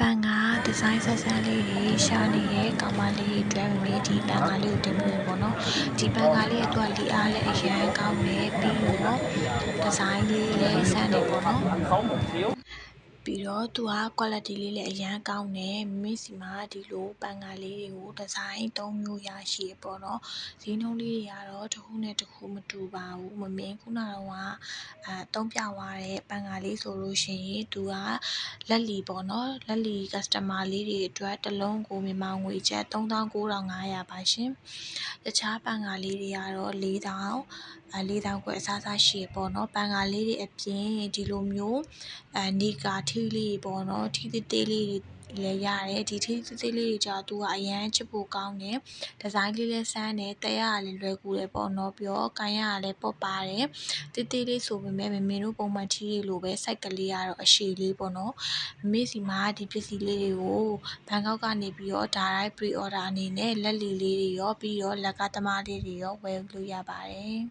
ပန်ကဒီဇိုင်းဆက်ဆန်းလေးတွေရှာနေတဲ့ကောင်မလေးတွေအတွက်မမေဒီပန်ကလေးကိုတင်ပြပေါ့နော်ဒီပန်ကလေးအတွက်လီအားလည်းအရန်ကောင်းတယ်ပြီးတော့ဒီဇိုင်းလေးလည်းဆန်းတယ်ပေါ့နော် ပြီးတော့သူက quality လေးလည်းအရန်ကောင်းတယ်မမေစီမှာ ဒီလိုပန်ကလေးတွေကို ဒီဇိုင်း ၃ မျိုးရရှိရပေါ့နော် ဈေးနှုန်းလေးတွေကတော့ တစ်ခုနဲ့တစ်ခု မတူပါဘူး မမင်း ခုနကတော့ကအဲတုံးပြသွားတဲ့ ပန်ကလေးဆိုလို့ရှိရင် သူက လက်လီပေါ့နော် လက်လီ customer လေးတွေအတွက် တစ်လုံးကို မြန်မာငွေကျပ်39,500ပါရှင် တခြားပန်ကလေးတွေကတော့4,000အဲ4,000ခွဲအစားအစားရှိရပေါ့နော် ပန်ကလေးတွေအပြင် ဒီလိုမျိုးအဲနီကာထီလေးပေါ့နော်ထီသေးသေးလေးတွေလည်းရတယ်ဒီထီသေးသေးလေးတွေကြာသူကအရန်ချစ်ဖို့ကောင်းတယ်ဒီဇိုင်းလေးလည်းဆန်းတယ်တက်ရကလည်းလွယ်ကူတယ်ပေါ့နော်ပြီးတော့ကန်ရကလည်းပေါ့ပါတယ်တေးသေးလေးဆိုပေမဲ့မမေတို့ပုံမှန်ထီးတွေလိုပဲစိုက်ကလေးကတော့အရှည်လေးပေါ့နော်မမေစီမှာဒီပစ္စည်းလေးတွေကိုဘန်ကောက်ကနေပြီးတော့ direct pre order အနေနဲ့လက်လီလေးတွေရောပြီးတော့လက်ကသမားလေးတွေရောဝယ်လို့ရပါတယ်